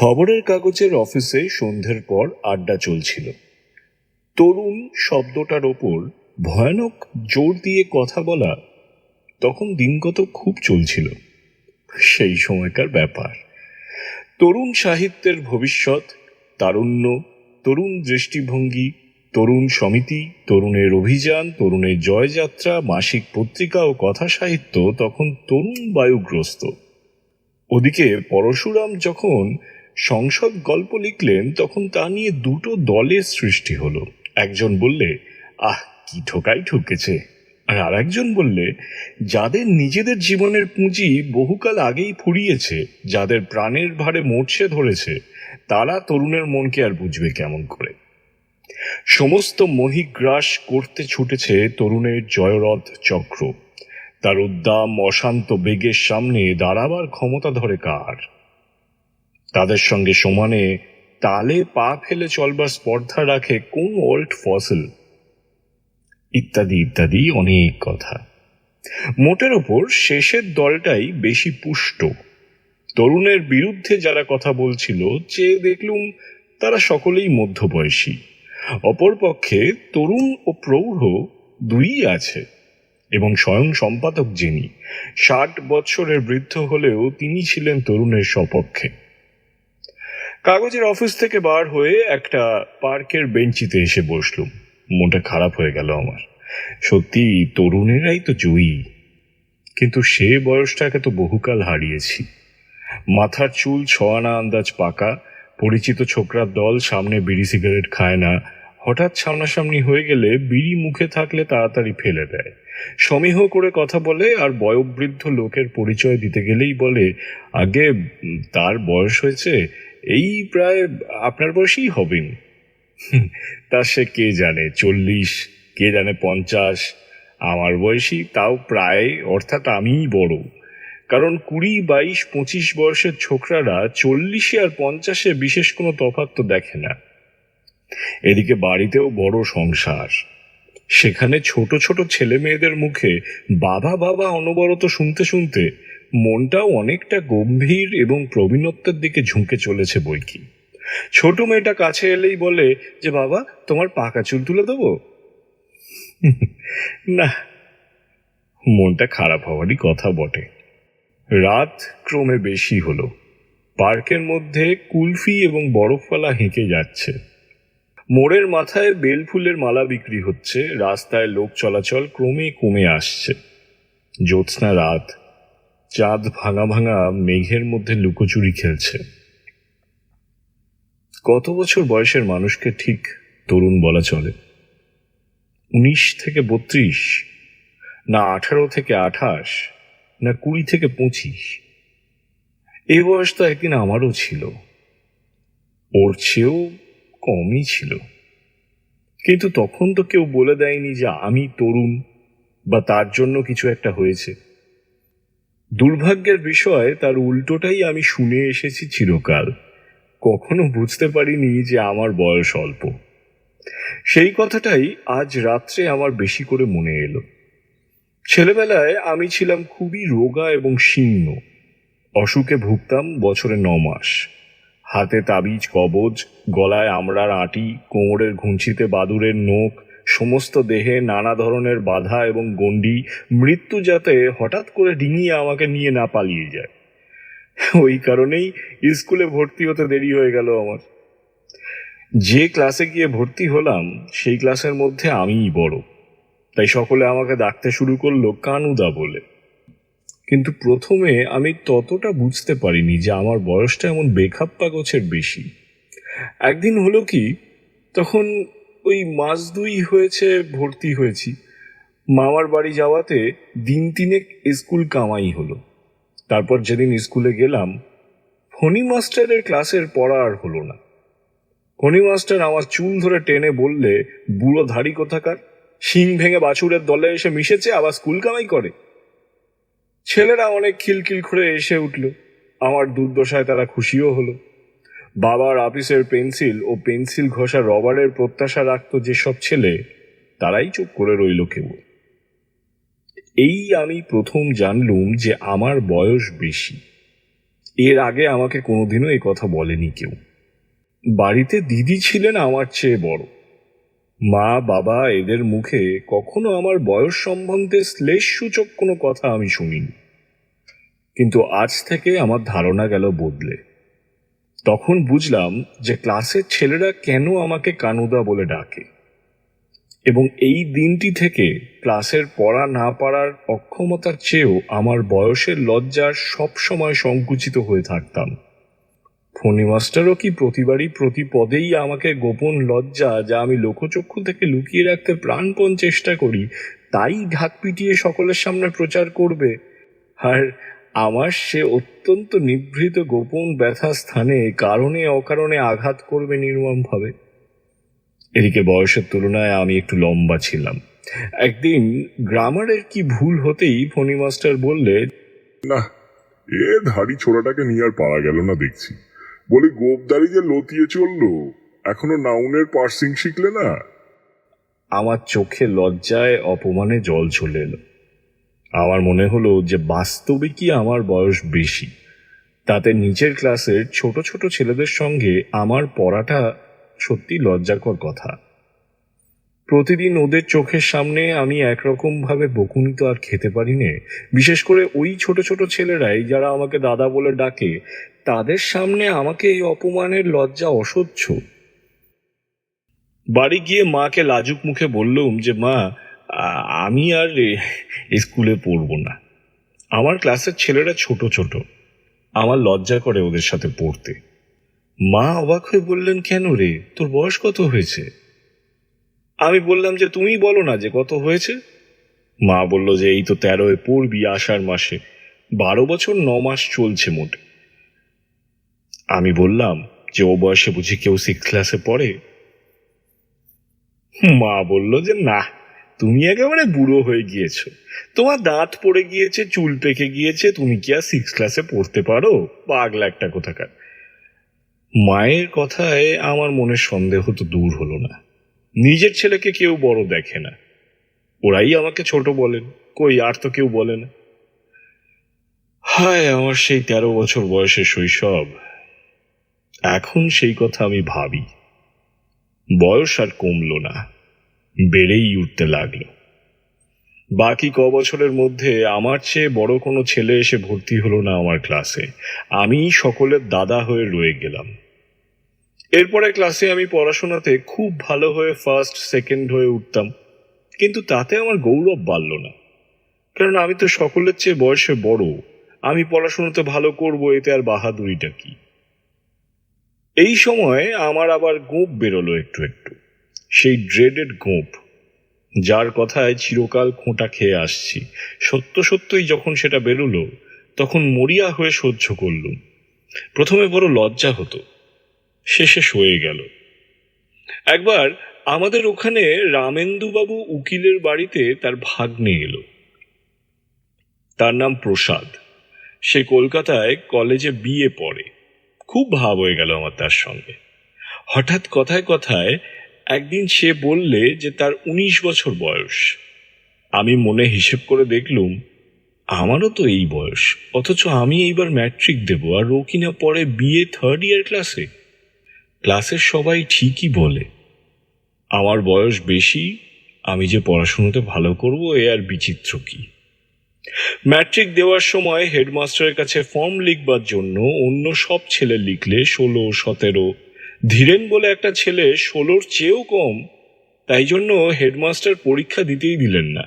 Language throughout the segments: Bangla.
খবরের কাগজের অফিসে সন্ধ্যের পর আড্ডা চলছিল। তরুণ শব্দটার ওপর ভয়ানক জোর দিয়ে কথা বলা তখন দিনগত খুব চলছিল। সেই সময়কার ব্যাপার। তরুণ সাহিত্যের ভবিষ্যৎ, তারুণ্য, তরুণ দৃষ্টিভঙ্গি, তরুণ সমিতি, তরুণের অভিযান, তরুণের জয়যাত্রা, মাসিক পত্রিকা ও কথা সাহিত্য তখন তরুণ বায়ুগ্রস্ত। ওদিকে পরশুরাম যখন সংসদ গল্প লিখলেন তখন তা নিয়ে দুটো দলের সৃষ্টি হলো। একজন বললে, আহ, কি ঠোকাই ঠুকেছে। আর আরেকজন বললে, যাদের নিজেদের জীবনের পুঁজি বহুকাল আগেই ফুরিয়েছে, যাদের প্রাণের ভারে মরছে ধরেছে, তারা তরুণের মনকে আর বুঝবে কেমন করে? সমস্ত মহিগ্রাস করতে ছুটেছে তরুণের জয়রথ চক্র। তার উদ্দাম অশান্ত বেগের সামনে দাঁড়াবার ক্ষমতা ধরে কার? তাদের সঙ্গে সমানে তালে পা ফেলে চলবার স্পর্ধা রাখে কোন ওল্ড ফসল? ইত্যাদি ইত্যাদি অনেক কথা। মোটের ওপর শেষের দলটাই বেশি পুষ্ট। তরুণের বিরুদ্ধে যারা কথা বলছিল চেয়ে দেখলুম তারা সকলেই মধ্যবয়সী। অপরপক্ষে তরুণ ও প্রৌঢ় দুই আছে এবং স্বয়ং সম্পাদক যিনি। ষাট বৎসরের বৃদ্ধ হলেও তিনি ছিলেন তরুণের সপক্ষে। কাগজের অফিস থেকে বার হয়ে একটা পার্কের বেঞ্চিতে এসে বসলুম। মনটা খারাপ হয়ে গেল আমার। সত্যি তরুণেরাই তো জয়ী। কিন্তু সে বয়সটাকে তো বহুকাল হারিয়েছি। মাথার চুল ছোয়ানা আন্দাজ পাকা, পরিচিত ছোকরার দল সামনে বিড়ি সিগারেট খায় না, হঠাৎ সামনাসামনি হয়ে গেলে বিড়ি মুখে থাকলে তাড়াতাড়ি ফেলে দেয়। সমীহ করে কথা বলে আর বয়োবৃদ্ধ লোকের পরিচয় দিতে গেলেই বলে, আগে তার বয়স হয়েছে এই প্রায় আপনার বয়সই হবেন। তা সে কে জানে, চল্লিশ, কে জানে পঞ্চাশ, আমার বয়সী তাও প্রায়, অর্থাৎ আমিই বড়। কারণ কুড়ি, বাইশ, পঁচিশ বয়সের ছোকরারা চল্লিশে আর পঞ্চাশে বিশেষ কোনো তফাৎ তো দেখে না। এদিকে বাড়িতেও বড় সংসার। সেখানে ছোট ছোট ছেলে মেয়েদের মুখে বাবা বাবা অনবরত শুনতে শুনতে মনটাও অনেকটা গম্ভীর এবং প্রবীণত্বের দিকে ঝুঁকে চলেছে বই কি ছোট মেয়েটা কাছে এলেই বলে যে, বাবা, তোমার পাকা চুল তুলে দেবো? না, মনটা খারাপ হওয়ারই কথা বটে। রাত ক্রমে বেশি হলো। পার্কের মধ্যে কুলফি এবং বরফওয়ালা হেঁকে যাচ্ছে। মোড়ের মাথায় বেলফুলের মালা বিক্রি হচ্ছে, রাস্তায় লোক চলাচল ক্রমে কমে আসছে। জ্যোৎস্না রাত, চাঁদ ভাঙা ভাঙা মেঘের মধ্যে লুকোচুরি খেলছে। কত বছর বয়সের মানুষকে ঠিক তরুণ বলা চলে? উনিশ থেকে বত্রিশ, না আঠারো থেকে আঠাশ, না কুড়ি থেকে পঁচিশ। এই বয়স তো একদিন আমারও ছিল। ওর চেয়েও কমই ছিল। কিন্তু তখন তো কেউ বলে দেয়নি যে আমি তরুণ বা তার জন্য কিছু একটা হয়েছে। দুর্ভাগ্যের বিষয়, তার উল্টোটাই আমি শুনে এসেছি চিরকাল। কখনো বুঝতে পারিনি যে আমার বয়স অল্প। সেই কথাটাই আজ রাত্রে আমার বেশি করে মনে এলো। ছেলেবেলায় আমি ছিলাম খুবই রোগা এবং শীর্ণ। অসুখে ভুগতাম বছরে ন মাস। হাতে তাবিজ, কবজ, গলায় আমড়ার আটি, কোমরের ঘুঞ্চিতে বাদুরের নোখ, সমস্ত দেহে নানা ধরনের বাধা এবং গণ্ডি, মৃত্যু যাতে হঠাৎ করে ডিঙিয়ে আমাকে নিয়ে না পালিয়ে যায়। ওই কারণেই স্কুলে ভর্তি হতে দেরি হয়ে গেল আমার। যে ক্লাসে গিয়ে ভর্তি হলাম, সেই ক্লাসের মধ্যে আমিই বড়। তাই সকলে আমাকে ডাকতে শুরু করল কানুদা বলে। কিন্তু প্রথমে আমি ততটা বুঝতে পারিনি যে আমার বয়সটা এমন বেখাপ্পা গোছের বেশি। একদিন হলো কি, তখন ওই মাস দুই হয়েছে, ভর্তি হয়েছি। মামার বাড়ি যাওয়াতে দিন তিনেক স্কুল কামাই হলো। তারপর যেদিন স্কুলে গেলাম, ফণি মাস্টারের ক্লাসের পড়া আর হলো না। ফণি মাস্টার আমার চুল ধরে টেনে বললে, বুড়ো ধাড়ি কোথাকার? শিং ভেঙে বাছুরের দলে এসে মিশেছে, আবার স্কুল কামাই করে? ছেলেরা অনেক খিলখিল করে এসে উঠল। আমার দুর্দশায় তারা খুশিও হলো। বাবার অফিসের পেন্সিল ও পেন্সিল ঘষা রবারের প্রত্যাশা রাখতো যেসব ছেলে, তারাই চুপ করে রইল কেবল। এই আমি প্রথম জানলুম যে আমার বয়স বেশি। এর আগে আমাকে কোনোদিনও এই কথা বলেনি কেউ। বাড়িতে দিদি ছিলেন আমার চেয়ে বড়। মা, বাবা এদের মুখে কখনো আমার বয়স সম্বন্ধে শ্লেষ সূচক কোনো কথা আমি শুনিনি। কিন্তু আজ থেকে আমার ধারণা গেল বদলে। তখন বুঝলাম যে ক্লাসের ছেলেরা কেন আমাকে কানুদা বলে ডাকে। এবং এই দিনটি থেকে ক্লাসের পড়া না পারার অক্ষমতার চেয়েও আমার বয়সের লজ্জার সব সময় সংকুচিত হয়ে থাকতাম। ফণি মাস্টারও কি প্রতিবারই প্রতি পদেই আমাকে গোপন লজ্জা যা আমি লোকচক্ষু থেকে লুকিয়ে রাখতে প্রাণপণ চেষ্টা করি, তাই ঢাক পিটিয়ে সকলের সামনে প্রচার করবে। আর আমার সে অত্যন্ত নিভৃত গোপন ব্যথা স্থানে কারণে অকারণে আঘাত করবে নির্মমভাবে। এদিকে বয়সের তুলনায় আমি একটু লম্বা ছিলাম। একদিন গ্রামারের কি ভুল হতেই ফণি মাস্টার বললে, না, এ ধাড়ি ছোড়াটাকে নিয়ে আর পারা গেল না দেখছি। বলি গোপদারি যে লতিয়ে চলল, এখনও নাউনের পার্সিং শিখলে না? আমার চোখে লজ্জায় অপমানে জল চলে এলো। আমার মনে হলো যে বাস্তবে কি আমার বয়স বেশি। তাতে নিচের ক্লাসের ছোট ছোট ছেলেদের সঙ্গে আমার পড়াটা সত্যি লজ্জাকর কথা। প্রতিদিন ওদের চোখের সামনে আমি একরকম ভাবে বকুনি তো আর খেতে পারি নে বিশেষ করে ওই ছোট ছোট ছেলেরাই যারা আমাকে দাদা বলে ডাকে, তাদের সামনে আমাকে এই অপমানের লজ্জা অসহ্য। বাড়ি গিয়ে মাকে লাজুক মুখে বললুম যে, মা আমি আর স্কুলে পড়ব না। আমার ক্লাসের ছেলেরা ছোট ছোট। আমার লজ্জা করে ওদের সাথে পড়তে। মা অবাক হয়ে বললেন, কেন রে? তোর বয়স কত হয়েছে? আমি বললাম যে তুমি বলো না যে কত হয়েছে। মা বলল যে এই তো তেরোয় পড়বি আষাঢ় মাসে। বারো বছর ন মাস চলছে মোট। আমি বললাম যে ও বয়সে বুঝি কেউ সিক্স ক্লাসে পড়ে? মা বলল যে না, তুমি একেবারে বুড়ো হয়ে গিয়েছো। তোমার দাঁত পড়ে গিয়েছে, চুল পেকে গিয়েছে, তুমি কি আর সিক্স ক্লাসে পড়তে পারো? পাগলা একটা কোথাকার। মায়ের কথায় আমার মনের সন্দেহ তো দূর হলো না। নিজের ছেলেকে কেউ বড় দেখে না। ওরাই আমাকে ছোট বলেন, কই আর তো কেউ বলে না। হায়, আমার সেই তেরো বছর বয়সের শৈশব। এখন সেই কথা আমি ভাবি। বয়স আর কমলো না, বেড়েই উঠতে লাগল। বাকি ক বছরের মধ্যে আমার চেয়ে বড় কোনো ছেলে এসে ভর্তি হলো না আমার ক্লাসে। আমি সকলের দাদা হয়ে রয়ে গেলাম। এরপরে ক্লাসে আমি পড়াশোনাতে খুব ভালো হয়ে ফার্স্ট সেকেন্ড হয়ে উঠতাম। কিন্তু তাতে আমার গৌরব বাড়ল না। কারণ আমি তো সকলের চেয়ে বয়সে বড়। আমি পড়াশোনাতে ভালো করব, এতে আর বাহাদুরিটা কি? এই সময় আমার আবার গোপ বেরোলো একটু একটু। সেই ড্রেডেড গোপ যার কথায় চিরকাল খোঁটা খেয়ে আসছি। সত্য সত্যই যখন সেটা বেরোলো, তখন মরিয়া হয়ে সহ্য করলুম। প্রথমে বড় লজ্জা হতো। শেষে সয়ে গেল। একবার আমাদের ওখানে রামেন্দুবাবু উকিলের বাড়িতে তার ভাগ্নে এলো। তার নাম প্রসাদ। সে কলকাতায় কলেজে বিয়ে পড়ে। খুব ভাব হয়ে গেল আমার তার সঙ্গে। হঠাৎ কথায় কথায় একদিন সে বললে যে তার উনিশ বছর বয়স। আমি মনে হিসেব করে দেখলুম, আমারও তো এই বয়স। অথচ আমি এইবার ম্যাট্রিক দেব, আর ও কিনা পরে বিয়ে থার্ড ইয়ার ক্লাসে ক্লাসের সবাই ঠিকই বলে, আমার বয়স বেশি, আমি যে পড়াশুনোতে ভালো করব, এ আর বিচিত্র কি? ম্যাট্রিক দেওয়ার সময় হেডমাস্টারের কাছে ফর্ম লিখবার জন্য অন্য সব ছেলে লিখলে ষোলো, সতেরো, ধীরেন বলে একটা ছেলে ষোলোর চেয়েও কম, তাই জন্য হেডমাস্টার পরীক্ষা দিতেই দিলেন না।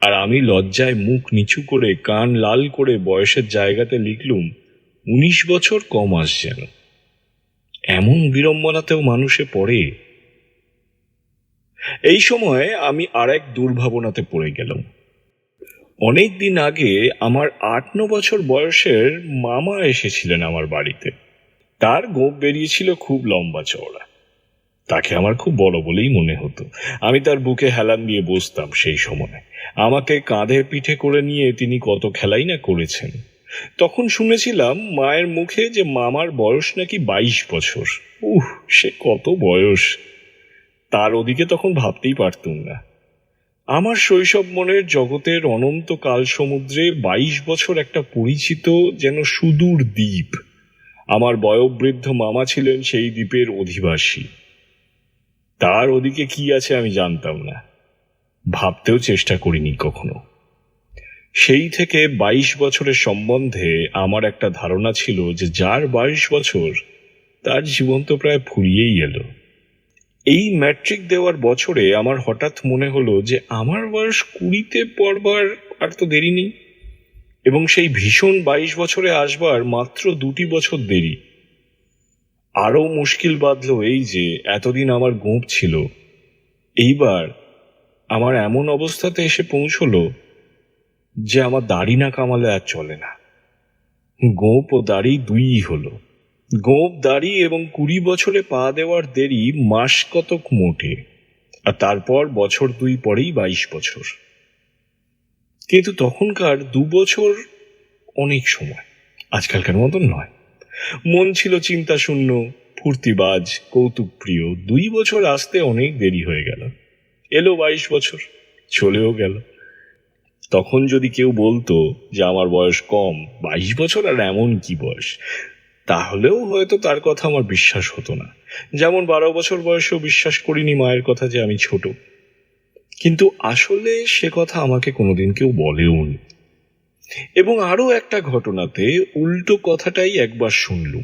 আর আমি লজ্জায় মুখ নিচু করে কান লাল করে বয়সের জায়গাতে লিখলুম, উনিশ বছর কম আস যেন। এমন বিড়ম্বনাতেও মানুষে পড়ে। এই সময় আমি আর এক দুর্ভাবনাতে পড়ে গেলাম। অনেক দিন আগে আমার আট ন বছর বয়সের মামা এসেছিলেন আমার বাড়িতে। তার গোপ বেরিয়েছিল খুব লম্বা চওড়া। তাকে আমার খুব বড় বলেই মনে হতো। আমি তার বুকে হেলান দিয়ে বসতাম সেই সময়। আমাকে কাঁধে পিঠে করে নিয়ে তিনি কত খেলাই না করেছেন। তখন শুনেছিলাম মায়ের মুখে যে মামার বয়স নাকি বাইশ বছর। উহ, সে কত বয়স। তার ওদিকে তখন ভাবতেই পারতুম না। আমার শৈশব মনের জগতের অনন্ত কাল সমুদ্রে বাইশ বছর একটা পরিচিত যেন সুদূর দ্বীপ। আমার বয়োবৃদ্ধ মামা ছিলেন সেই দ্বীপের অধিবাসী। তার ওদিকে কি আছে আমি জানতাম না। ভাবতেও চেষ্টা করিনি কখনো। সেই থেকে বাইশ বছরের সম্বন্ধে আমার একটা ধারণা ছিল যে যার বাইশ বছর তার জীবন তো প্রায় ফুরিয়েই এলো। এই ম্যাট্রিক দেওয়ার বছরে আমার হঠাৎ মনে হলো যে আমার বয়স কুড়িতে পড়বার আর তো দেরি নেই। এবং সেই ভীষণ বাইশ বছরে আসবার মাত্র দুটি বছর দেরি। আরও মুশকিল বাঁধলো এই যে এতদিন আমার গোপ ছিল। এইবার আমার এমন অবস্থাতে এসে পৌঁছলো যে আমার দাড়ি না কামালে আর চলে না। গোপ ও দাড়ি দুইই হলো। গোপ দাড়ি এবং কুড়ি বছরে পা দেওয়ার দেরি মাস কতক মোটে, আর তারপর বছর দুই পরেই বাইশ বছর। কিন্তু তখনকার দু বছর অনেক সময়, আজকালকার মতন নয়। মন ছিল চিন্তা শূন্য ফুর্তিবাজ কৌতুক প্রিয় দুই বছর আসতে অনেক দেরি হয়ে গেল। এলো বাইশ বছর, চলেও গেল। তখন যদি কেউ বলতো যে আমার বয়স কম বাইশ বছর আর এমন কি বয়স তাহলেও হয়তো তার কথা আমার বিশ্বাস হতো না। যেমন বারো বছর বয়সেও বিশ্বাস করিনি মায়ের কথা যে আমি ছোট। কিন্তু আসলে সে কথা আমাকে কোনোদিন কেউ বলেও নি। এবং আরও একটা ঘটনাতে উল্টো কথাটাই একবার শুনলুম।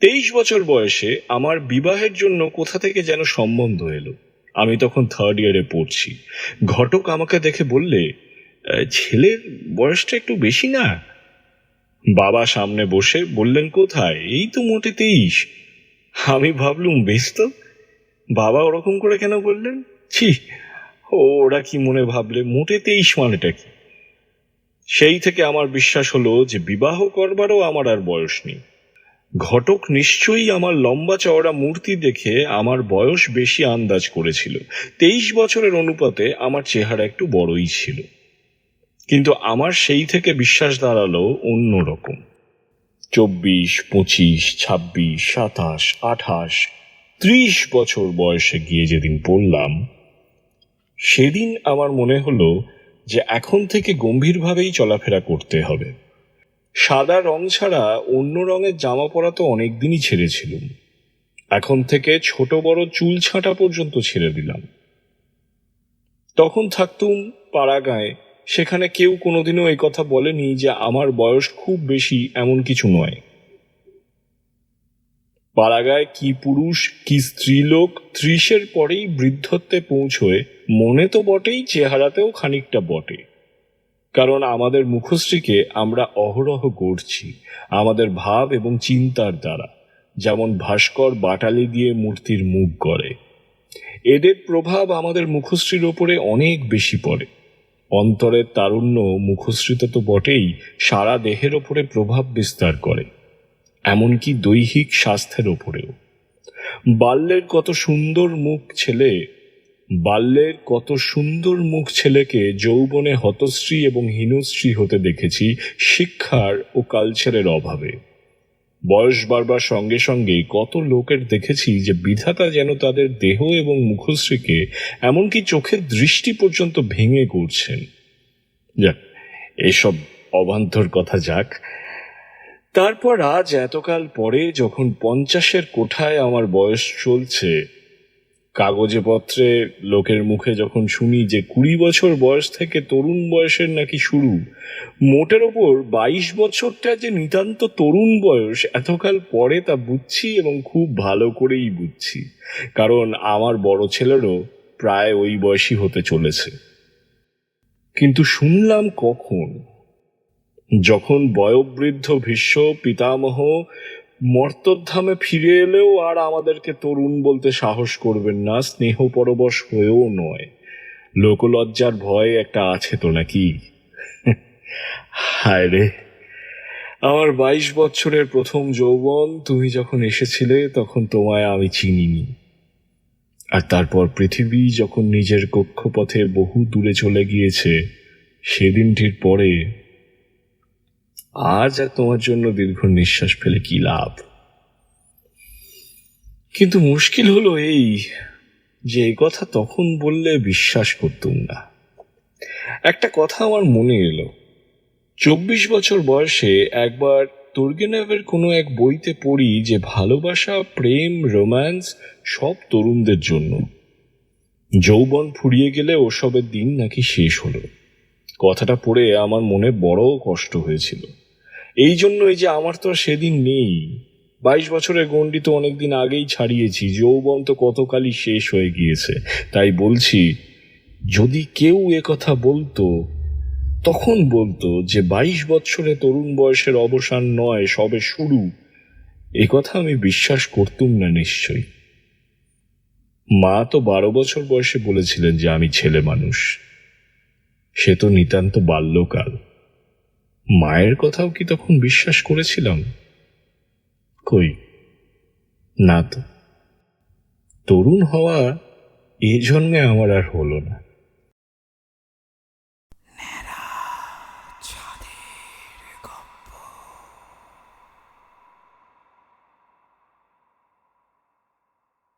তেইশ বছর বয়সে আমার বিবাহের জন্য কোথা থেকে যেন সম্বন্ধ এলো। আমি তখন থার্ড ইয়ারে পড়ছি। ঘটক আমাকে দেখে বললে "আহ, ছেলের বয়সটা একটু বেশি না? বাবা সামনে বসে বললেন, কোথায়? এই তো মোটে তেইশ। আমি ভাবলুম, বেশ তো। বাবা ওরকম করে কেন বললেন? ছি, ওরা কি মনে ভাবলে, মোটে তেইশ মানেটা কি? সেই থেকে আমার বিশ্বাস হলো যে বিবাহ করবারও আমার আর বয়স নেই। ঘটক নিশ্চয়ই আমার লম্বা চওড়া মূর্তি দেখে আমার বয়স বেশি আন্দাজ করেছিল। তেইশ বছরের অনুপাতে আমার চেহারা একটু বড়ই ছিল। কিন্তু আমার সেই থেকে বিশ্বাস দাঁড়াল অন্যরকম চব্বিশ, পঁচিশ, ছাব্বিশ, সাতাশ, আঠাশ, ত্রিশ বছর বয়সে গিয়ে যেদিন পড়লাম, সেদিন আমার মনে হলো যে এখন থেকে গম্ভীরভাবেই চলাফেরা করতে হবে। সাদা রং ছাড়া অন্য রঙের জামা পরা তো অনেকদিনই ছেড়েছিলুম। এখন থেকে ছোট বড় চুল ছাঁটা পর্যন্ত ছেড়ে দিলাম। তখন থাকতুম পাড়াগাঁয়ে সেখানে কেউ কোনোদিনও এই কথা বলেনি যে আমার বয়স খুব বেশি এমন কিছু নয়। পাড়াগায় কি পুরুষ, কি স্ত্রীলোক ত্রিশের পরেই বৃদ্ধত্বে পৌঁছয়, মনে তো বটেই চেহারাতেও খানিকটা বটে। কারণ আমাদের মুখশ্রীকে আমরা অহরহ গড়ছি, আমাদের ভাব এবং চিন্তার দ্বারা, যেমন ভাস্কর বাটালি দিয়ে মূর্তির মুখ করে এদের প্রভাব আমাদের মুখশ্রীর ওপরে অনেক বেশি পড়ে। অন্তরের তারুণ্য মুখশ্রীতে তো বটেই সারা দেহের ওপরে প্রভাব বিস্তার করে, এমনকি দৈহিক স্বাস্থ্যের ওপরেও। বাল্যের কত সুন্দর মুখ ছেলে, বাল্যের কত সুন্দর মুখ ছেলেকে যৌবনে হতশ্রী এবং হীনশ্রী হতে দেখেছি শিক্ষার ও কালচারের অভাবে। বয়স বাড়বার সঙ্গে সঙ্গে কত লোকের দেখেছি যে বিধাতা যেন তাদের দেহ এবং মুখশ্রীকে এমনকি চোখের দৃষ্টি পর্যন্ত ভেঙে করছেন। যাক, এসব অবান্তর কথা যাক। তারপর আজ এতকাল পরে যখন পঞ্চাশের কোঠায় আমার বয়স চলছে কাগজে পত্রে লোকের মুখে যখন শুনি যে কুড়ি বছর বয়স থেকে তরুণ বয়সের নাকি শুরু, মোটের ওপর বাইশ বছরটা যে নিতান্ত তরুণ বয়স, এতকাল পরে তা বুঝছি এবং খুব ভালো করেই বুঝছি। কারণ আমার বড় ছেলেরও প্রায় ওই বয়সী হতে চলেছে। কিন্তু শুনলাম কখন? যখন বয়োবৃদ্ধ ভীষ্ম, পিতামহ মর্তধামে ফিরে এলেও আর আমাদেরকে তরুণ বলতে সাহস করবেন না, স্নেহ পরবশ হয়েও নয়। লোকলজ্জার ভয় একটা আছে তো নাকি? হায় রে। আমার বাইশ বছরের প্রথম যৌবন, তুমি যখন এসেছিলে তখন তোমায় আমি চিনিনি। আর তারপর পৃথিবী যখন নিজের কক্ষপথে বহু দূরে চলে গিয়েছে, সেদিনটির পরে আজ আর তোমার জন্য দীর্ঘ নিঃশ্বাস ফেলে কি লাভ? কিন্তু মুশকিল হলো এই যে এই কথা তখন বললে বিশ্বাস করতুম না। একটা কথা আমার মনে এলো। চব্বিশ বছর বয়সে একবার তুর্গেনেভের কোনো এক বইতে পড়ি যে ভালোবাসা, প্রেম, রোম্যান্স সব তরুণদের জন্য। যৌবন ফুরিয়ে গেলে ওসবের দিন নাকি শেষ হলো। কথাটা পড়ে আমার মনে বড় কষ্ট হয়েছিল। এই জন্যই যে আমার তো সেদিন নেই। বাইশ বছরের গণ্ডি তো অনেকদিন আগেই ছাড়িয়েছি, যৌবন তো কতকালই শেষ হয়ে গিয়েছে। তাই বলছি, যদি কেউ কথা বলতো, তখন বলতো যে বাইশ বছরে তরুণ বয়সের অবসান নয়, সবে শুরু। এ কথা আমি বিশ্বাস করতুম না নিশ্চয়ই। মা তো বারো বছর বয়সে বলেছিলেন যে আমি ছেলে মানুষ। সে তো নিতান্ত বাল্যকাল। মায়ের কথাও কি তখন বিশ্বাস করেছিলাম? কই? না তো। তরুণ হওয়া এ জন্মে আমার আর হলো না।